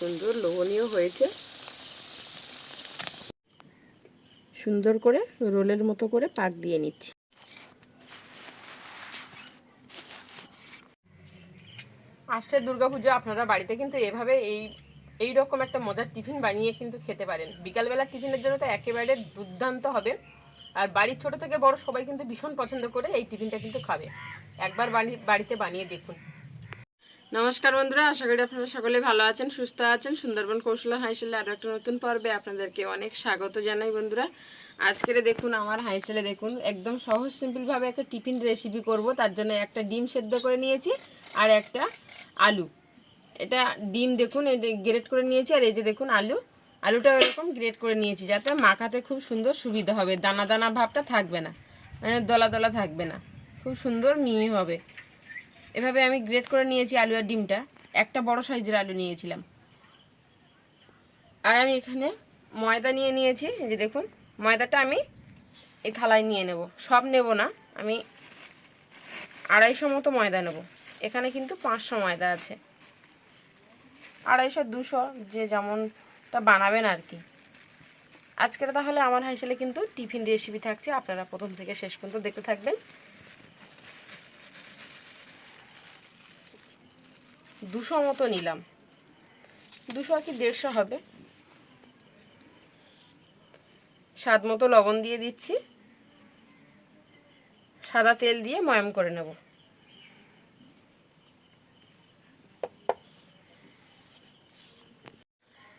সুন্দর, লোভনীয় হয়েছে। সুন্দর করে রোলের মতো করে পাক দিয়ে নিচ্ছি। আসছে দুর্গাপুজো, আপনারা বাড়িতে কিন্তু এভাবে এই এই রকম একটা মজার টিফিন বানিয়ে কিন্তু খেতে পারেন। বিকালবেলা টিফিনের জন্য তো একেবারে দুর্দান্ত হবে। আর বাড়ির ছোট থেকে বড় সবাই কিন্তু ভীষণ পছন্দ করে এই টিফিনটা কিন্তু খাবে। একবার বাড়ি বাড়িতে বানিয়ে দেখুন। নমস্কার বন্ধুরা, আশা করি আপনারা সকলে ভালো আছেন, সুস্থ আছেন। সুন্দরবন কৌশল হাইসেলে আরও একটা নতুন পর্বে আপনাদেরকে অনেক স্বাগত জানাই বন্ধুরা। আজকের দেখুন, আমার হাইসেলে দেখুন, একদম সহজ সিম্পলভাবে একটা টিফিন রেসিপি করব। তার জন্য একটা ডিম সেদ্ধ করে নিয়েছি আর একটা আলু। এটা ডিম দেখুন গ্রেট করে নিয়েছি আর এই যে দেখুন আলু। আলুটা এরকম গ্রেট করে নিয়েছি যাতে মাখাতে খুব সুন্দর সুবিধা হবে। দানা দানা ভাবটা থাকবে না মানে দলা দলা থাকবে না। খুব সুন্দর মিহি হবে। এভাবে আমি গ্রেট করে নিয়েছি আলু আর ডিমটা। একটা বড় সাইজের আলু নিয়েছিলাম। আর আমি এখানে ময়দা নিয়ে নিয়েছি যে দেখুন, ময়দাটা আমি এই থালায় নিয়ে নেব। সব নেব না, আমি আড়াইশো মতো ময়দা নেব। এখানে কিন্তু পাঁচশো ময়দা আছে। আড়াইশো, দুশো, যে যেমনটা বানাবেন আর কি। আজকের তাহলে আমার হাইসেলে কিন্তু টিফিন রেসিপি থাকছে, আপনারা প্রথম থেকে শেষ পর্যন্ত দেখতে থাকবেন। দুশো মতো নিলাম। দুশো কি দেড়শো হবে। স্বাদ মতো লবণ দিয়ে দিচ্ছি। সাদা তেল দিয়ে ময়াম করে নেব।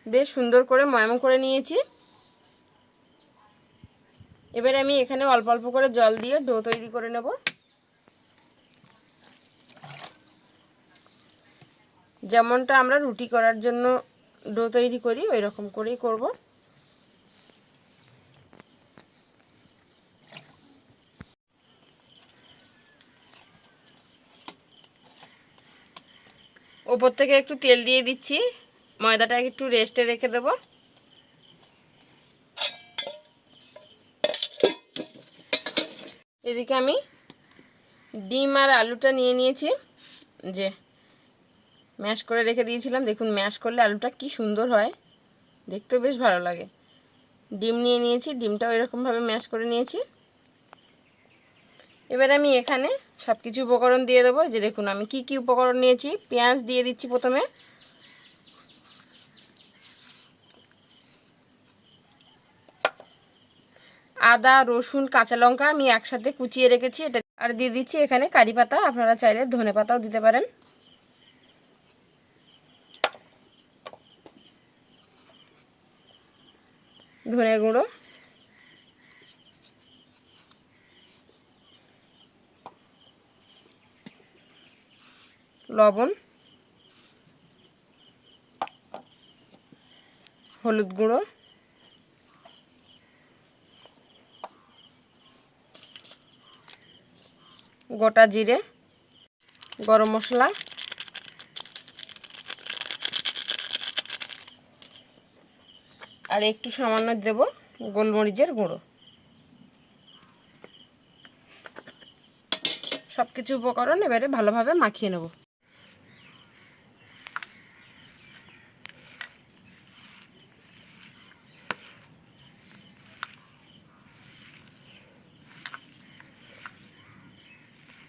বেশ সুন্দর করে ময়াম করে নিয়েছি। এবার আমি এখানে অল্প অল্প করে জল দিয়ে ডো তৈরি করে নেব। যেমনটা আমরা রুটি করার জন্য ডো তৈরি করি ওই রকম করেই করব। ওপর থেকে একটু তেল দিয়ে দিচ্ছি। ময়দাটা একটু রেস্টে রেখে দেব। এদিকে আমি ডিম আর আলুটা নিয়ে নিয়েছি। যে ম্যাশ করে রেখে দিয়েছিলাম। দেখুন, ম্যাশ করলে আলুটা কি সুন্দর হয়। দেখতেও বেশ ভালো লাগে। ডিম নিয়ে নিয়েছি, ডিমটাও এরকমভাবে ম্যাশ করে নিয়েছি। এবার আমি এখানে সব কিছু উপকরণ দিয়ে দেবো। যে দেখুন, আমি কি কি উপকরণ নিয়েছি, পেঁয়াজ দিয়ে দিচ্ছি প্রথমে। আদা, রসুন, কাঁচা লঙ্কা আমি একসাথে কুচিয়ে রেখেছি। এটা আর দিয়ে দিচ্ছি এখানে কারি পাতা। আপনারা চাইলে ধনে পাতাও দিতে পারেন। ধনে গুঁড়ো। লবণ। হলুদ গুঁড়ো। গোটা জিরে। গরম মশলা। আর একটু সামান্য দেব গোলমরিচের গুঁড়ো। সব কিছু উপকরণ এবারে ভালোভাবে মাখিয়ে নেব।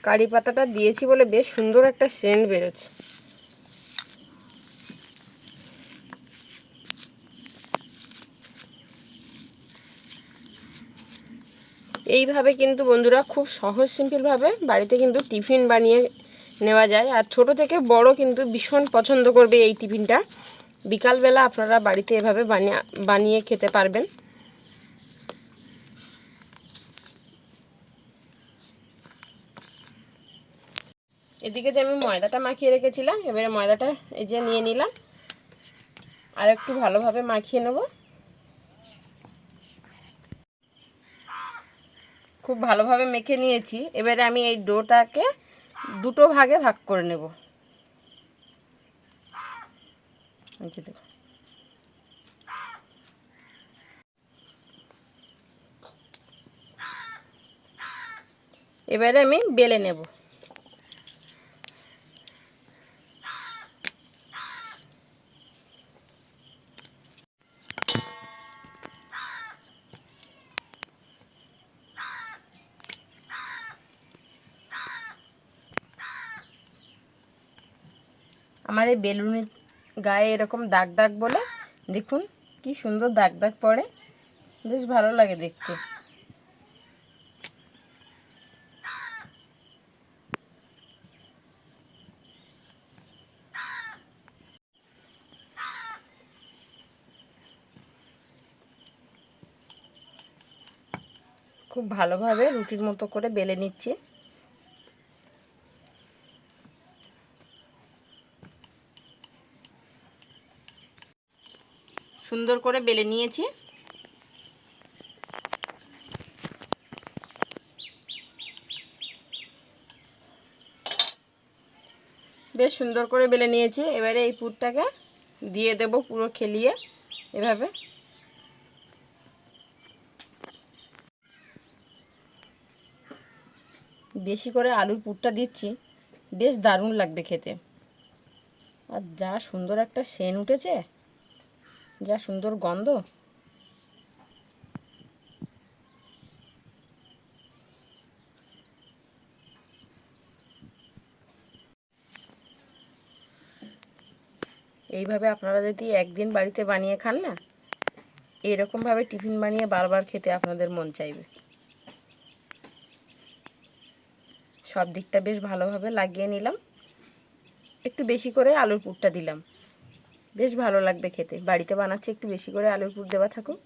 কারি পাতাটা দিয়েছি বলে বেশ সুন্দর একটা সেন্ট বেরোচ্ছে। এইভাবে কিন্তু বন্ধুরা খুব সহজ, সিম্পলভাবে বাড়িতে কিন্তু টিফিন বানিয়ে নেওয়া যায়। আর ছোট থেকে বড় কিন্তু ভীষণ পছন্দ করবে এই টিফিনটা। বিকালবেলা আপনারা বাড়িতে এভাবে বানিয়ে বানিয়ে খেতে পারবেন। এদিকে যে আমি ময়দাটা মাখিয়ে রেখেছিলাম, এবারে ময়দাটা এই যে নিয়ে নিলাম। আর একটু ভালোভাবে মাখিয়ে নেব। খুব ভালোভাবে মেখে নিয়েছি। এবারে আমি এই ডোটাকে দুটো ভাগে ভাগ করে নেব। এবারে আমি বেলে নেব আমার এই বেলুনের গায়ে এরকম দাগ দাগ বলে। দেখুন কি সুন্দর দাগ দাগ পড়ে। বেশ ভালো লাগে দেখতে। খুব ভালোভাবে রুটির মতো করে বেলে নিচ্ছি। সুন্দর করে বেলে নিয়েছি। বেশ সুন্দর করে বেলে নিয়েছি। এবারে এই পুরটাকে দিয়ে দেব পুরো খেলিয়ে এভাবে। বেশি করে আলুর পুরটা দিচ্ছি। বেশ দারুণ লাগবে খেতে। আর যা সুন্দর একটা সেন উঠেছে। যা সুন্দর গন্ধ। এইভাবে আপনারা যদি একদিন বাড়িতে বানিয়ে খান না, এরকমভাবে টিফিন বানিয়ে বারবার খেতে আপনাদের মন চাইবে। সব দিকটা বেশ ভালোভাবে লাগিয়ে নিলাম। একটু বেশি করে আলুর পুরটা দিলাম। বেশ ভালো লাগবে খেতে। বাড়িতে বানাচ্ছে একটু বেশি করে আলুর পুর দেওয়া থাকুক।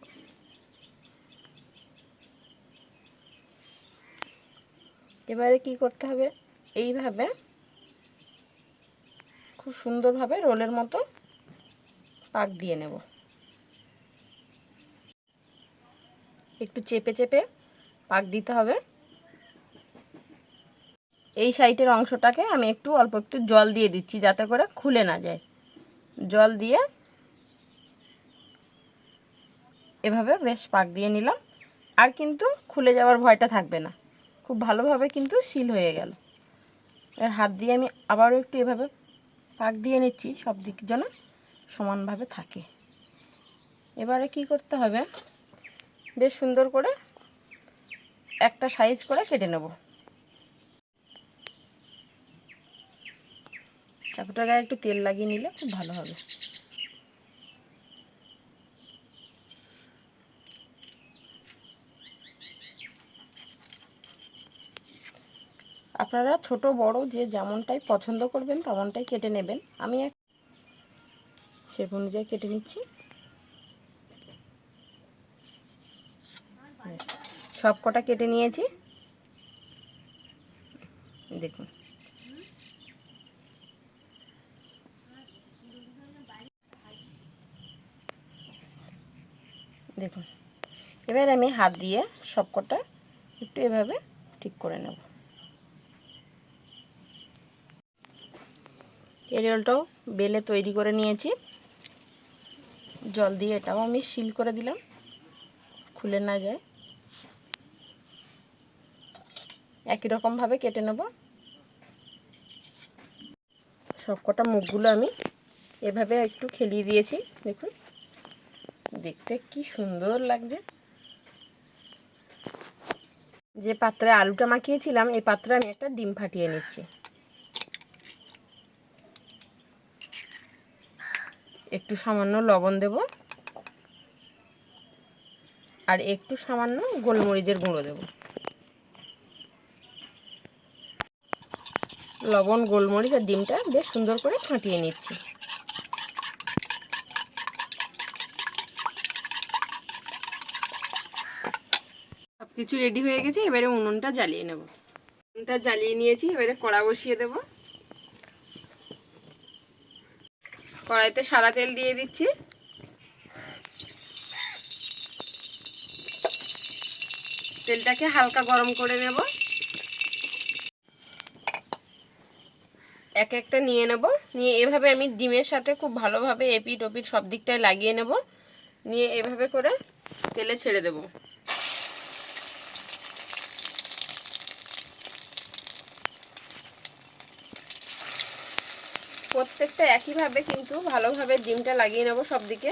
এবারে কি করতে হবে? এইভাবে, খুব সুন্দরভাবে রোলের মতো পাক দিয়ে নেব। একটু চেপে চেপে পাক দিতে হবে। এই সাইটের অংশটাকে আমি একটু অল্প একটু জল দিয়ে দিচ্ছি যাতে করে খুলে না যায়। জল দিয়ে এভাবে বেশ পাক দিয়ে নিলাম। আর কিন্তু খুলে যাওয়ার ভয়টা থাকবে না। খুব ভালোভাবে কিন্তু সিল হয়ে গেল। এর হাত দিয়ে আমি আবারও একটু এভাবে পাক দিয়ে নিচ্ছি, সব দিক যেন সমানভাবে থাকে। এবারে কি করতে হবে? বেশ সুন্দর করে একটা সাইজ করে কেটে নেব। চাকুটার গায়ে একটু তেল লাগিয়ে নিলে খুব ভালো হবে। আপনারা ছোট, বড় যে যেমনটাই পছন্দ করবেন তেমনটাই কেটে নেবেন। আমি এক শেপ অনুযায়ী কেটে নিচ্ছি। সব কটা কেটে নিয়েছি। দেখুন। দেখুন। এবার আমি হাত দিয়ে সব কটা একটু এভাবে ঠিক করে নেব। এরিয়ালটাও বেলে তৈরি করে নিয়েছি। জল দিয়ে এটাও আমি সিল করে দিলাম। খুলে না যায়। একই রকমভাবে কেটে নেব। সবকটা মুখগুলো আমি এভাবে একটু খেলিয়ে দিয়েছি, দেখুন। দেখতে কি সুন্দর লাগছে। যে পাত্রে আলুটা মাখিয়েছিলাম, এই পাত্রে আমি একটা ডিম ফাটিয়ে নিচ্ছি। একটু সামান্য লবণ দেব। আর একটু সামান্য গোলমরিচের গুঁড়ো দেব। লবণ, গোলমরিচ আর ডিমটা বেশ সুন্দর করে ফাটিয়ে নিচ্ছি। কিছু রেডি হয়ে গেছে, এবারে উনুনটা জ্বালিয়ে নেব। উনুনটা জ্বালিয়ে নিয়েছি, এবারে কড়া বসিয়ে দেব। কড়াইতে সাদা তেল দিয়ে দিচ্ছি। তেলটাকে হালকা গরম করে নেব। এক একটা নিয়ে নেব। নিয়ে এভাবে আমি ডিমের সাথে খুব ভালোভাবে এপিট ওপিট সব দিকটায় লাগিয়ে নেব। নিয়ে এভাবে করে তেলে ছেড়ে দেবো। প্রত্যেকটা একইভাবে কিন্তু ভালোভাবে ডিমটা লাগিয়ে নেব সব দিকে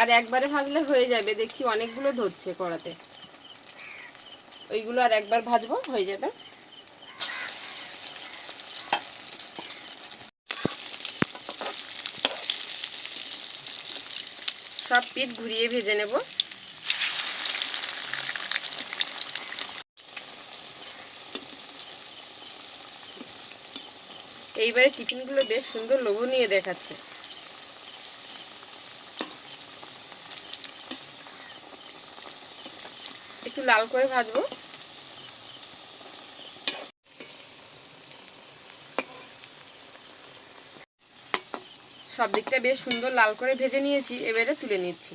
আর একবারে ভাজলে হয়ে যাবে, দেখছি অনেকগুলো ধরছে কড়াতে। ওইগুলো আর একবার ভাজবো, হয়ে যাবে। সব পিঠ ঘুরিয়ে ভেজে নেব। এইবারে টিফিনগুলো বেশ সুন্দর লোভনীয় দেখাচ্ছে। একটু লাল করে ভাজবো। সব দিকটা বেশ সুন্দর লাল করে ভেজে নিয়েছি, এবারে তুলে নিচ্ছি।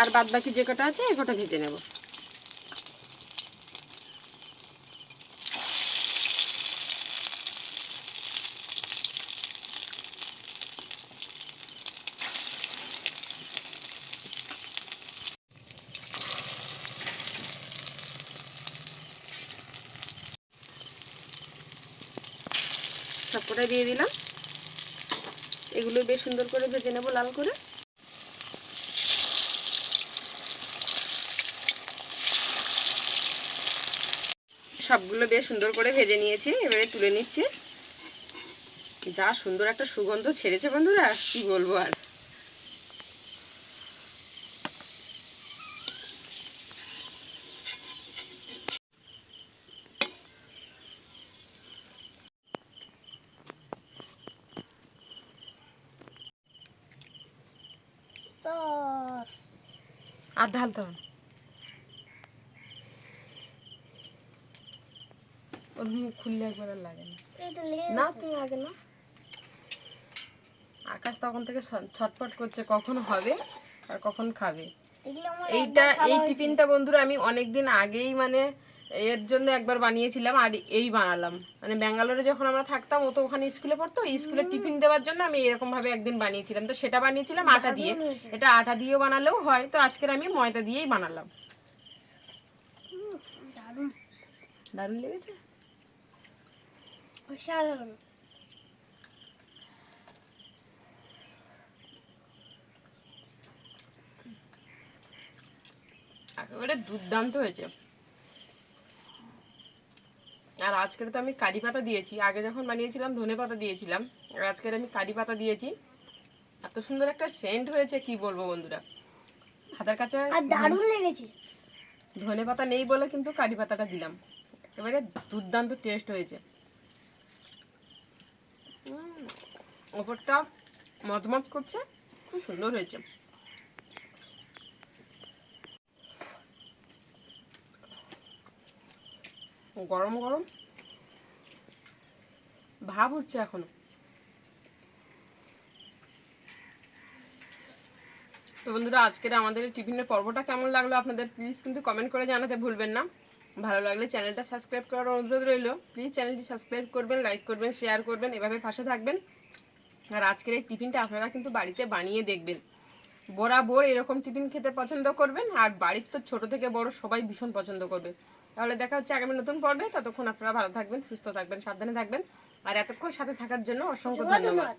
আর বাদ বাকি যে কটা আছে এ কটা ভেজে নেব। সবকটাই দিয়ে দিলাম। এগুলো বেশ সুন্দর করে ভেজে নেব লাল করে। সবগুলো বেশ সুন্দর করে ভেজে নিয়েছি, এবারে তুলে নিচ্ছি। যা সুন্দর একটা সুগন্ধ ছেড়েছে বন্ধুরা, কি বলব আর। সস আর ঢালতে হবে ওর মুখ খুললে একবার আর লাগে না। না তুমি লাগে না। আকাশ তখন থেকে ছটফট করছে কখন হবে আর কখন খাবে। এইটা এই। টিফিনটা বন্ধুরা আমি অনেক দিন আগেই মানে এর জন্য একবার বানিয়েছিলাম আর এই বানালাম। মানে ব্যাঙ্গালোরে যখন আমরা থাকতাম ও তো ওখানে স্কুলে পড়তো স্কুলে টিফিন দেওয়ার জন্য আমি এরকম ভাবে একদিন বানিয়েছিলাম। তো সেটা বানিয়েছিলাম আটা দিয়ে। এটা আটা দিয়েও বানালেও হয় তো আজকের আমি ময়দা দিয়েই বানালাম। দারুণ লেগেছে? অসাধারণ। একেবারে দুর্দান্ত হয়েছে। আর আজকের তো আমি কারি পাতা দিয়েছি। আগে যখন বানিয়েছিলাম ধনে পাতা দিয়েছিলাম। আর আজকের আমি কারি পাতা দিয়েছি। এত সুন্দর একটা সেন্ট হয়েছে কি বলব বন্ধুরা? হাতের কাছে দারুণ লেগেছে। ধনে পাতা নেই বলে কিন্তু কারি পাতাটা দিলাম। একেবারে দুর্দান্ত টেস্ট হয়েছে। ওপরটা মচমচ করছে খুব সুন্দর হয়েছে। গরম গরম ভাব হচ্ছে এখনও। তো বন্ধুরা, আজকের আমাদের টিফিনের পর্বটা কেমন লাগল আপনাদের প্লিজ কিন্তু কমেন্ট করে জানাতে ভুলবেন না। ভালো লাগলে চ্যানেলটা সাবস্ক্রাইব করার অনুরোধ রইল। প্লিজ চ্যানেলটি সাবস্ক্রাইব করবেন লাইক করবেন শেয়ার করবেন, এভাবে পাশে থাকবেন। আর আজকের এই টিফিনটা আপনারা কিন্তু বাড়িতে বানিয়ে দেখবেন। বরাবর এরকম টিফিন খেতে পছন্দ করবেন, আর বাড়ির তো ছোট থেকে বড় সবাই ভীষণ পছন্দ করবে। তাহলে দেখা হচ্ছে আগামী নতুন পর্বে। ততক্ষণ আপনারা ভালো থাকবেন, সুস্থ থাকবেন, সাবধানে থাকবেন। আর এতক্ষণ সাথে থাকার জন্য অসংখ্য ধন্যবাদ।